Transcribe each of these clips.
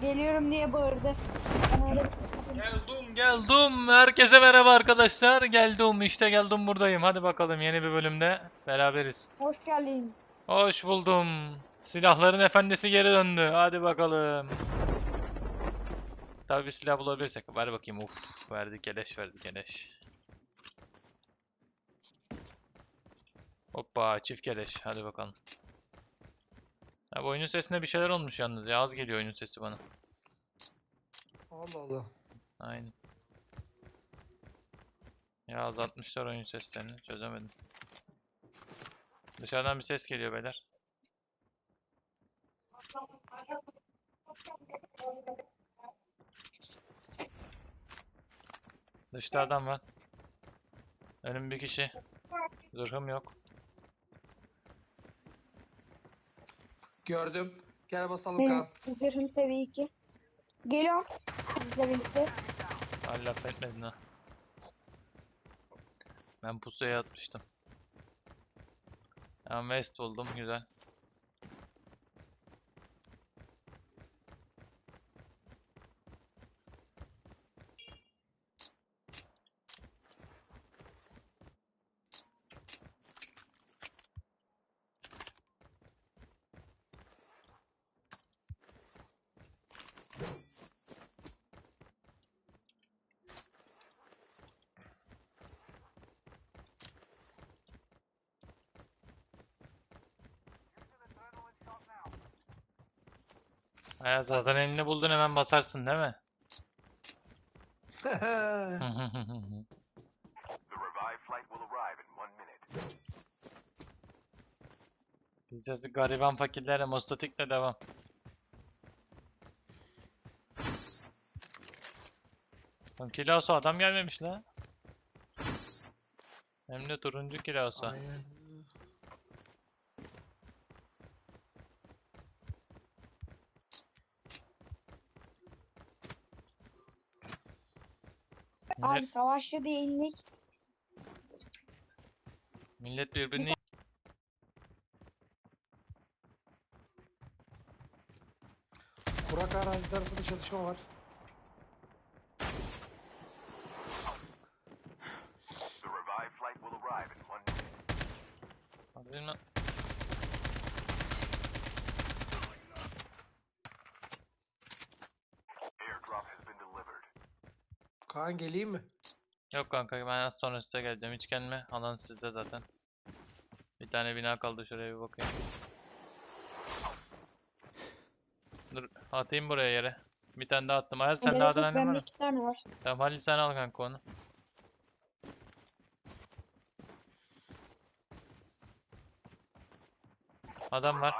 Geliyorum diye bağırdı. Geldim geldim. Herkese merhaba arkadaşlar. Geldim işte geldim buradayım. Hadi bakalım yeni bir bölümde beraberiz. hoş geldin. Hoş buldum. Silahların efendisi geri döndü. Hadi bakalım. Tabii bir silah bulabilirsek. Ver bakayım. Uf, verdi keleş verdi keleş. Hoppa çift keleş. Hadi bakalım. Ya bu oyunun sesinde bir şeyler olmuş yalnız ya. Az geliyor oyunun sesi bana. Allah Allah. Aynen. Ya azaltmışlar oyun seslerini. Çözemedim. Dışarıdan bir ses geliyor beyler. Dışta adam var. Önüm bir kişi. Zırhım yok. Gördüm. Gel basalım Benim Kaan. zırhım seviye 2. Geliyorum. Sizle birlikte. Hala laf etmedin ha. Ben pusuya atmıştım. Tamam West buldum güzel. Aya zaten elini buldun hemen basarsın değil mi? The revived flight will arrive in one minute. Biz gariban fakirlere mostatikle devam. Lan kilosu adam gelmemiş la. Hem de turuncu kilosu. Aynen. Abi savaşçı değillik. millet birbirini Burak arazi tarafında çalışma var. Kaan geleyim mi? Yok kanka ben az sonra size geleceğim. Hiç gelme. Alan sizde zaten. Bir tane bina kaldı şuraya bir bakayım. Dur atayım buraya yere. Bir tane daha attım. Ayaz sen daha adrenalin var mı? iki tane var. Tamam Halil sen al kanka onu. Adam var.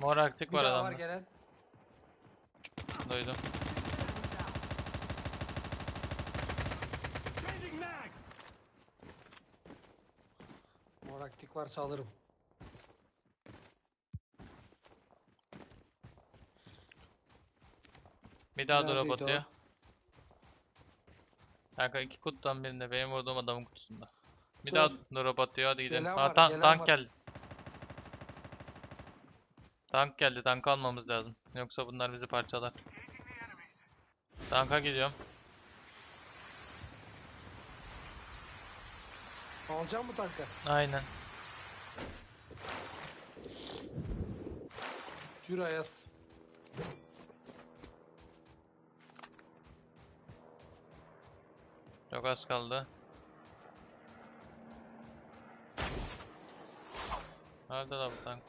Mor aktik Bir var daha var adamda. gelen. Duydum. Moraktik varsa alırım. Bir daha drop Neredeydi atıyor. Kanka iki kutudan birinde benim vurduğum adamın kutusunda. Bir daha Dur. drop atıyor hadi gidelim. Gelen Ha var, ta- gelen tank var. geldi. Tank geldi. Tank almamız lazım. Yoksa bunlar bizi parçalar. Tanka gidiyorum. Alacağım mı tankı? Aynen. Yürü Ayaz. Çok az kaldı. Nerede la bu tank?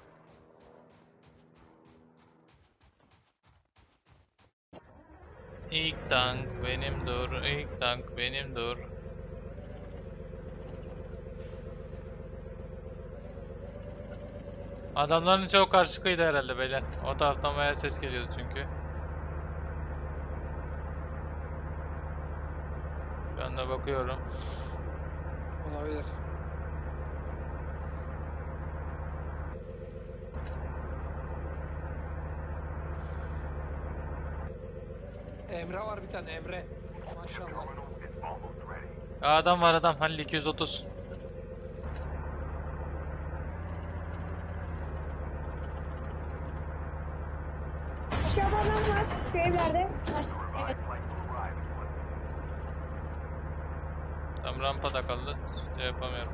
İlk tank benim dur, ilk tank benim dur. Adamların çok karşıkıydı herhalde beyler. O taraftan bayağı ses geliyordu çünkü. Şu anda bakıyorum. Olabilir. Emre var bir tane Emre. Maşallah. Aa, Adam var adam. Halil 230. Aşağıda adam var. Şu evlerde. Ha, Evet. Tam rampada kaldı. Şey yapamıyorum.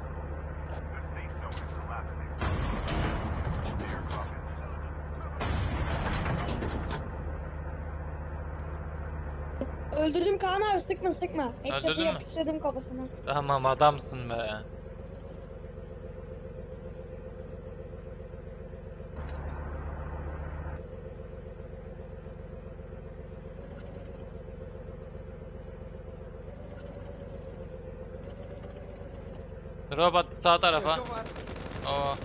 Öldürdüm Kaan abi sıkma sıkma. Headshot'ı Öldürdün mü? yapıştırdım kafasına. Tamam adamsın be. Attı sağ tarafa. Var. Oo.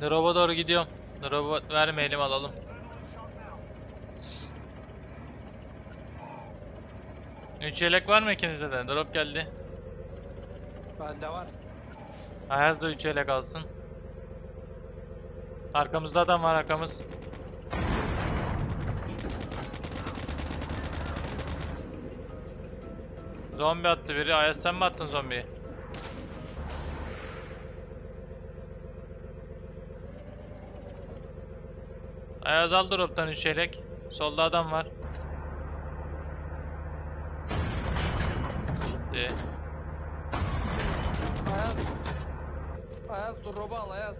Drop'a doğru gidiyorum. Drop'u vermeyelim alalım. Üç yelek var mı ikinizde de? Drop geldi. Bende var. Ayaz da 3 yelek alsın. Arkamızda adam var arkamız. Zombi attı biri. Ayaz sen mi attın zombiyi? Ayaz al droptan 3 yelek. Solda adam var. Gitti. Ayaz. Ayaz roba al Ayaz.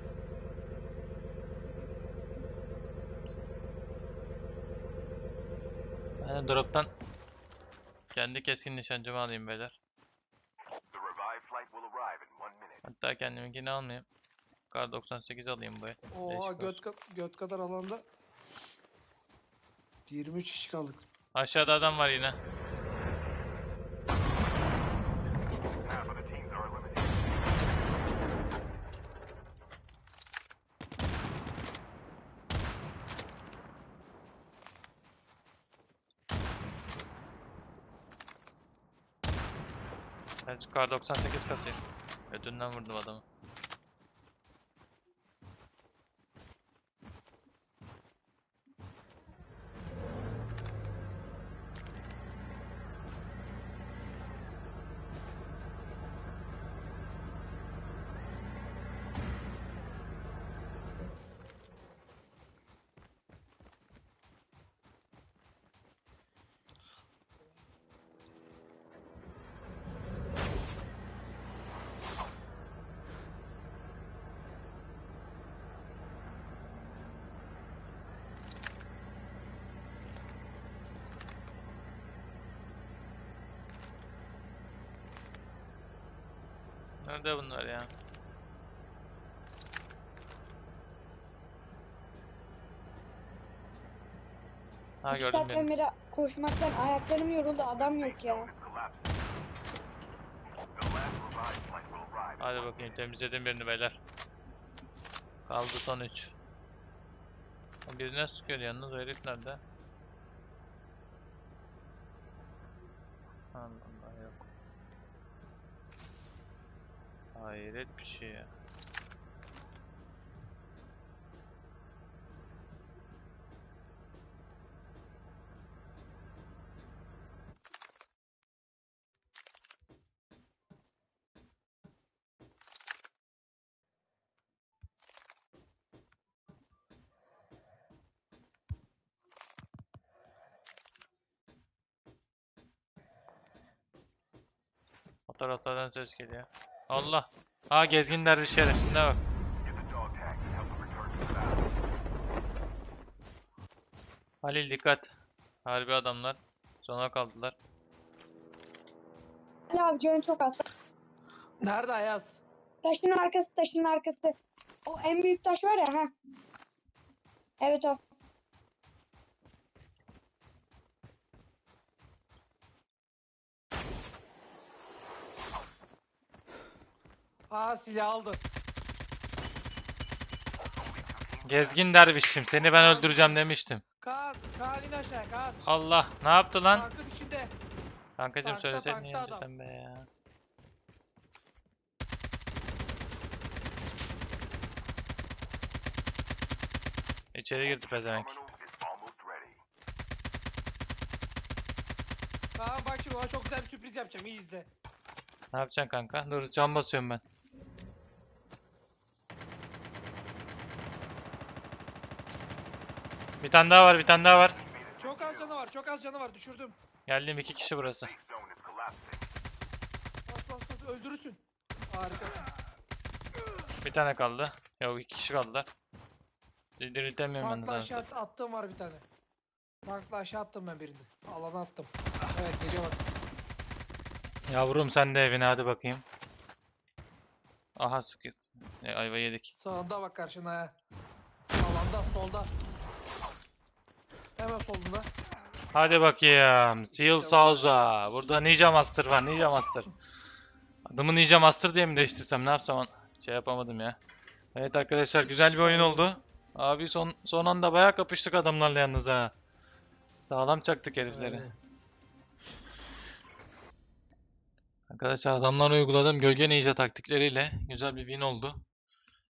Ben droptan kendi keskin nişancımı alayım beyler. Hatta kendiminkini almayayım. Kar 98 alayım bu el. Oha göt, ka- göt kadar alanda 23 kişi kaldık. Aşağıda adam var yine. Şu kar 98 kasayım. Ödünden vurdum adamı. Nerede bunlar ya? Ha İki gördüm beni. beri koşmaktan ayaklarım yoruldu. Adam yok ya. Hadi bakayım temizledim birini beyler. Kaldı son 3. Birine sıkıyor yalnız o herif nerede? Allah Allah yok. Hayret bir şey ya. O taraflardan ses geliyor. Allah! Ha gezgin derviş şerefsizine bak. Halil dikkat. Harbi adamlar. Sona kaldılar. Ali abi canı çok az. Nerede Ayaz? Taşın arkası taşın arkası. O en büyük taş var ya ha. Evet o. Aa silah aldı. Gezgin dervişim seni ben öldüreceğim demiştim. Kaan, Kaan in aşağı Kaan. Allah ne yaptı lan? Tankın içinde. Kankacım tankta, söyleseydin niye tankta adam. be ya. İçeri girdi pezevenk. Aa bak şimdi ona çok güzel bir sürpriz yapacağım. İyi izle. Ne yapacaksın kanka? Dur cam basıyorum ben. Bir tane daha var, bir tane daha var. Çok az canı var. Çok az canı var. Düşürdüm. Geldim iki kişi burası. Bas bas bas. Öldürürsün. Harika. Bir tane kaldı. Yok iki kişi kaldılar. Diriltemiyorum ben Tankla aşağı at- attığım var bir tane. Tankla aşağı attım ben birini. Alana attım. Evet geliyor bak. Yavrum sen de evine hadi bakayım. Aha sıkıyor. E, ayva yedik. Sağında bak karşına ha. Alanda solda. Hemen solunda. Hadi bakayım. Seal Souza. Burada Ninja Master var. Ninja Master. Adımı Ninja Master diye mi değiştirsem ne yapsam şey yapamadım ya. Evet arkadaşlar güzel bir oyun oldu. Abi son son anda bayağı kapıştık adamlarla yalnız ha. Sağlam çaktık herifleri. Aynen. Arkadaşlar adamlar uyguladım gölge ninja taktikleriyle güzel bir win oldu.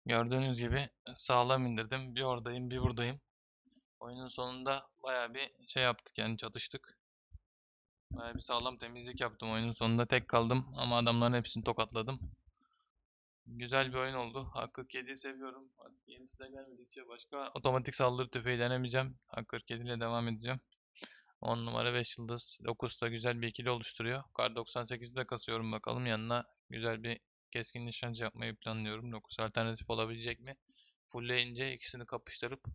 Gördüğünüz gibi sağlam indirdim. Bir oradayım, bir buradayım. Oyunun sonunda bayağı bir şey yaptık yani çatıştık. Bayağı bir sağlam temizlik yaptım oyunun sonunda. Tek kaldım ama adamların hepsini tokatladım. Güzel bir oyun oldu. Hak-47'yi seviyorum. Artık yenisi de gelmedikçe başka otomatik saldırı tüfeği denemeyeceğim. Hak-47 ile devam edeceğim. 10 numara 5 yıldız. 9 da güzel bir ikili oluşturuyor. Kar 98'i de kasıyorum bakalım. Yanına güzel bir keskin nişancı yapmayı planlıyorum. 9 alternatif olabilecek mi? Fullleyince ikisini kapıştırıp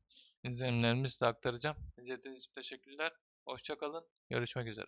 izlenimlerimi size aktaracağım. İzlediğiniz için teşekkürler. Hoşça kalın. Görüşmek üzere.